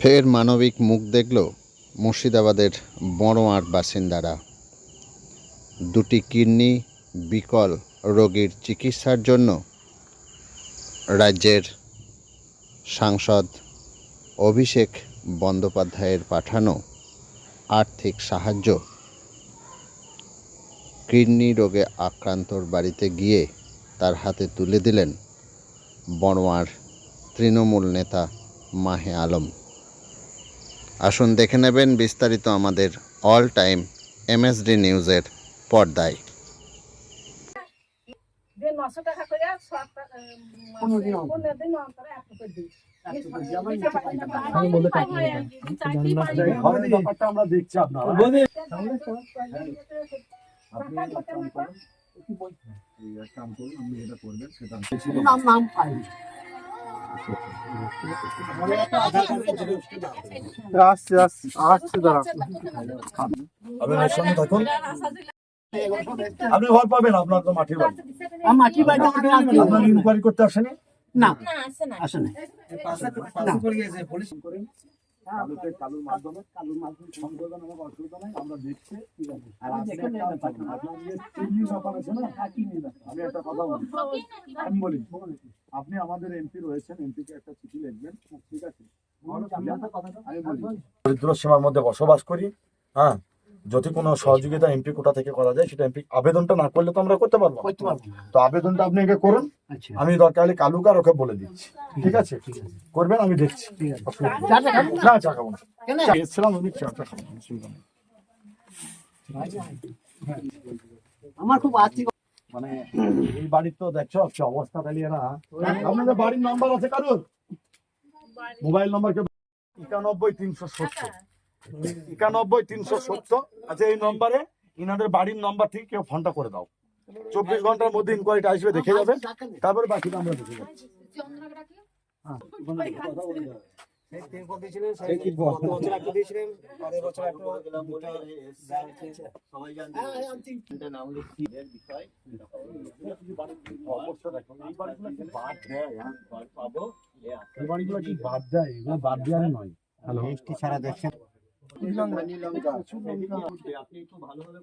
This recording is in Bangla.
ফের মানবিক মুখ দেখল মুর্শিদাবাদের বড়োয়ার বাসিন্দারা। দুটি কিডনি বিকল রোগীর চিকিৎসার জন্য রাজ্যের সাংসদ অভিষেক বন্দ্যোপাধ্যায়ের পাঠানো আর্থিক সাহায্য। কিডনি রোগে আক্রান্তর বাড়িতে গিয়ে তার হাতে তুলে দিলেন বড়োয়ার তৃণমূল নেতা মাহে আলম। আসুন দেখে নেবেন বিস্তারিত আমাদের অল টাইম এমএসডি নিউজের পর্দায়। আপনি এক কাম করুন, আপনি যেটা করবেন সেটা নাম পাই। আসছে আসছে। আসছে দাঁড়া আপনি আমার সঙ্গে থাকুন। আপনি ভয় পাবেন আপনার তো বাড়ি। না। আপনার ইনকোয়ারি করতে আসেনি? না। না, আসে না। আসে না কালুতে কালুর মাধ্যমে কালুর মাধ্যমে সংশোধন আমাকে অসুবিধা নাই। আমরা দেখছি আর আপনি একটা কাজ করুন, আপনার যে কিডনি ব্যাপার আছে না। আমি একটা কথা বলি। আমি বলি আপনি আমাদের এমপি রয়েছেন এমপি কে একটা চিঠি লিখবেন। ঠিক আছে। দরিদ্র সীমার মধ্যে বসবাস করি হ্যাঁ? যদি কোনো সহযোগিতা এমপি কোটা থেকে করা যায় সেটা এমপি আবেদনটা না করলে তো আমরা করতে পারব তো আবেদনটা আপনি একে করুন। আচ্ছা। আমি দরকার হলে কালুকার ওকে বলে দিচ্ছি। ঠিক আছে? করবেন আমি দেখছি? না চা খাব? না এসেছিলাম আমি চাটা খাব। অসুবিধা নেই। আমার খুব আর্থিক মানে এই বাড়ির তো দেখছ কি অবস্থা তাহলে এরা? আপনাদের বাড়ির নাম্বার আছে কারোর? মোবাইল নাম্বার কে একানব্বই তিনশো সত্তর। একানব্বই তিনশো সত্তর। আচ্ছা এই নম্বরে ইনাদের বাড়ির নাম্বার থেকে কেউ ফোনটা করে দাও। চব্বিশ ঘণ্টার মধ্যে ইনকোয়ারিটা আসবে দেখে যাবে। তারপরে বাকিটা আমরা দেখে যাব। অবস্থা দেখো এই বাড়িগুলো কি বাদ দেয় হ্যাঁ? এই বাড়িগুলো কি বাদ দেয়? এগুলো বাদ দেওয়ার নয়। হ্যালো। ছাড়া দেখছেন। আপনি একটু ভালোভাবে